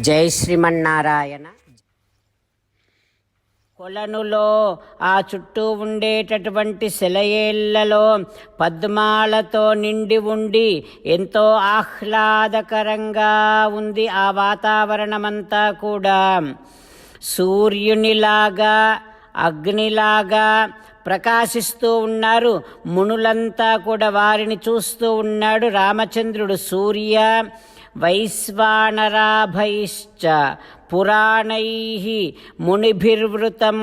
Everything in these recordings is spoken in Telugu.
జై శ్రీమన్నారాయణ. కొలనులో ఆ చుట్టూ ఉండేటటువంటి శిలయేళ్ళలో పద్మాలతో నిండి ఉండి ఎంతో ఆహ్లాదకరంగా ఉంది ఆ వాతావరణమంతా కూడా. సూర్యునిలాగా అగ్నిలాగా ప్రకాశిస్తూ ఉన్నారు. మునులంతా కూడా వారిని చూస్తూ ఉన్నాడు రామచంద్రుడు సూర్య. వైశ్వానరాభైశ్చ పురాణై మునిభిర్వృతం.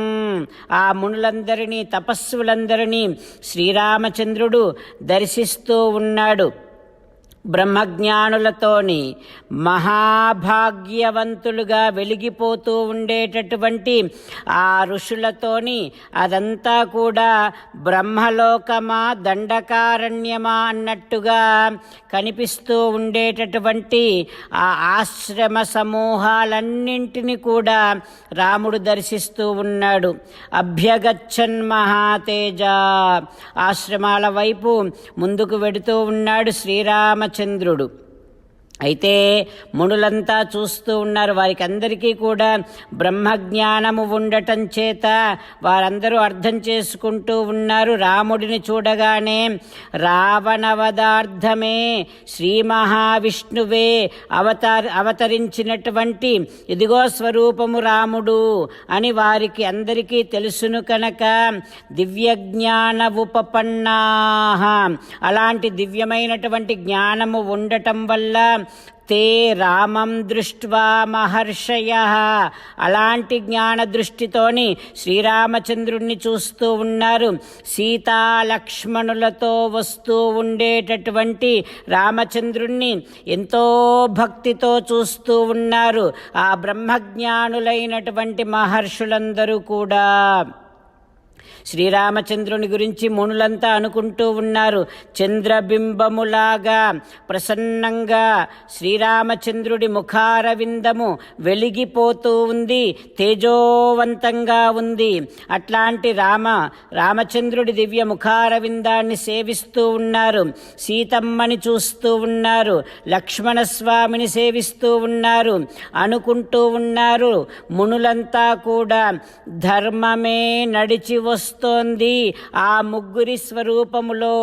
ఆ మునులందరినీ తపస్సులందరినీ శ్రీరామచంద్రుడు దర్శిస్తూ ఉన్నాడు. బ్రహ్మజ్ఞానులతోని మహాభాగ్యవంతులుగా వెలిగిపోతూ ఉండేటటువంటి ఆ ఋషులతోని అదంతా కూడా బ్రహ్మలోకమా దండకారణ్యమా అన్నట్టుగా కనిపిస్తూ ఉండేటటువంటి ఆ ఆశ్రమ సమూహాలన్నింటినీ కూడా రాముడు దర్శిస్తూ ఉన్నాడు. అభ్యగచ్చన్ మహాతేజ ఆశ్రమాల వైపు ముందుకు వెడుతూ ఉన్నాడు శ్రీరామ శ్రీరామచంద్రుడు అయితే మునులంతా చూస్తూ ఉన్నారు. వారికి అందరికీ కూడా బ్రహ్మజ్ఞానము ఉండటం చేత వారందరూ అర్థం చేసుకుంటూ ఉన్నారు. రాముడిని చూడగానే రావణవదార్థమే శ్రీ మహావిష్ణువే అవతార అవతరించినటువంటి ఇదిగో స్వరూపము రాముడు అని వారికి అందరికీ తెలుసును కనుక దివ్యజ్ఞాన ఉపపన్నాహ. అలాంటి దివ్యమైనటువంటి జ్ఞానము ఉండటం వల్ల తే రామం దృష్ట్వా మహర్షయ. అలాంటి జ్ఞాన దృష్టితోని శ్రీరామచంద్రుణ్ణి చూస్తూ ఉన్నారు. సీతా లక్ష్మణులతో వస్తూ ఉండేటటువంటి రామచంద్రుణ్ణి ఎంతో భక్తితో చూస్తూ ఉన్నారు. ఆ బ్రహ్మజ్ఞానులైనటువంటి మహర్షులందరూ కూడా. శ్రీరామచంద్రుని గురించి మునులంతా అనుకుంటూ ఉన్నారు. చంద్రబింబములాగా ప్రసన్నంగా శ్రీరామచంద్రుడి ముఖారవిందము వెలిగిపోతూ ఉంది తేజోవంతంగా ఉంది. అట్లాంటి రామ రామచంద్రుడి దివ్య ముఖారవిందాన్ని సేవిస్తూ ఉన్నారు. సీతమ్మని చూస్తూ ఉన్నారు. లక్ష్మణస్వామిని సేవిస్తూ ఉన్నారు. అనుకుంటూ ఉన్నారు. మునులంతా కూడా ధర్మమే నడిచి వస్తోంది ఆ ముగ్గురి స్వరూపములో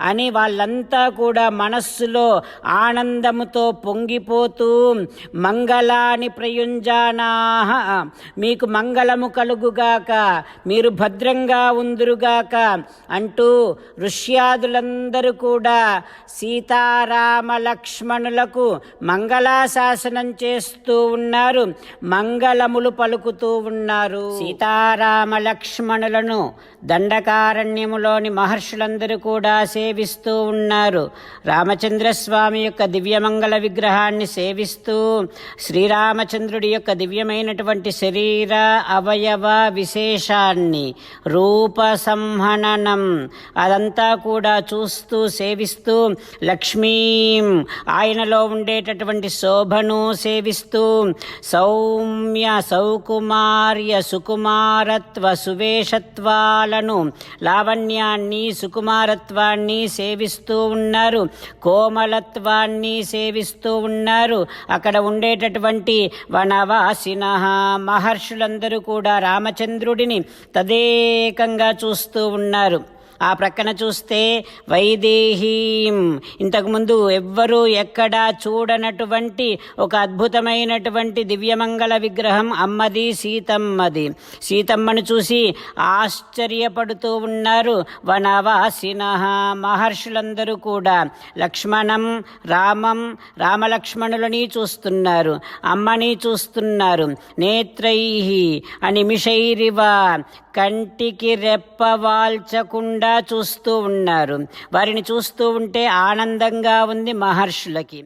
అని వాళ్ళంతా కూడా మనస్సులో ఆనందముతో పొంగిపోతూ మంగళాని ప్రయుంజానా మీకు మంగళము కలుగుగాక మీరు భద్రంగా ఉందురుగాక అంటూ ఋష్యాదులందరూ కూడా సీతారామ లక్ష్మణులకు మంగళాశాసనం చేస్తూ ఉన్నారు మంగళములు పలుకుతూ ఉన్నారు. సీతారామ లక్ష్మణులను దండకారణ్యములోని మహర్షులందరూ కూడా సేవిస్తూ ఉన్నారు. రామచంద్రస్వామి యొక్క దివ్యమంగళ విగ్రహాన్ని సేవిస్తూ శ్రీరామచంద్రుడి యొక్క దివ్యమైనటువంటి శరీర అవయవ విశేషాన్ని రూప సంహననం అదంతా కూడా చూస్తూ సేవిస్తూ లక్ష్మీం ఆయనలో ఉండేటటువంటి శోభను సేవిస్తూ సౌమ్య సౌకుమార్య సుకుమారత్వ సువేషత్వాలను లావణ్యాన్ని సుకుమారత్వాన్ని సేవిస్తూ ఉన్నారు కోమలత్వాన్ని సేవిస్తూ ఉన్నారు. అక్కడ ఉండేటటువంటి వనవాసిన మహర్షులందరూ కూడా రామచంద్రుడిని తదేకంగా చూస్తూ ఉన్నారు. ఆ ప్రక్కన చూస్తే వైదేహీం. ఇంతకుముందు ఎవ్వరూ ఎక్కడా చూడనటువంటి ఒక అద్భుతమైనటువంటి దివ్యమంగళ విగ్రహం అమ్మది సీతమ్మది. సీతమ్మను చూసి ఆశ్చర్యపడుతూ ఉన్నారు వనవాసిన మహర్షులందరూ కూడా. లక్ష్మణం రామం రామలక్ష్మణులని చూస్తున్నారు అమ్మని చూస్తున్నారు. నేత్రై అనిమిషైరివ కంటికి రెప్పవాల్చకుండా చూస్తూ ఉన్నారు. వారిని చూస్తూ ఉంటే ఆనందంగా ఉంది మహర్షులకి.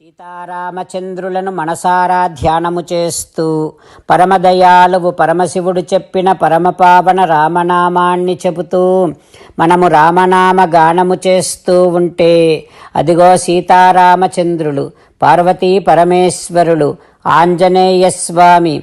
సీతారామచంద్రులను మనసారా ధ్యానము చేస్తూ పరమదయాలువు పరమశివుడు చెప్పిన పరమపావన రామనామాన్ని చెబుతూ మనము రామనామ గానము చేస్తూ ఉంటే అదిగో సీతారామచంద్రులు పార్వతీ పరమేశ్వరులు ఆంజనేయ స్వామి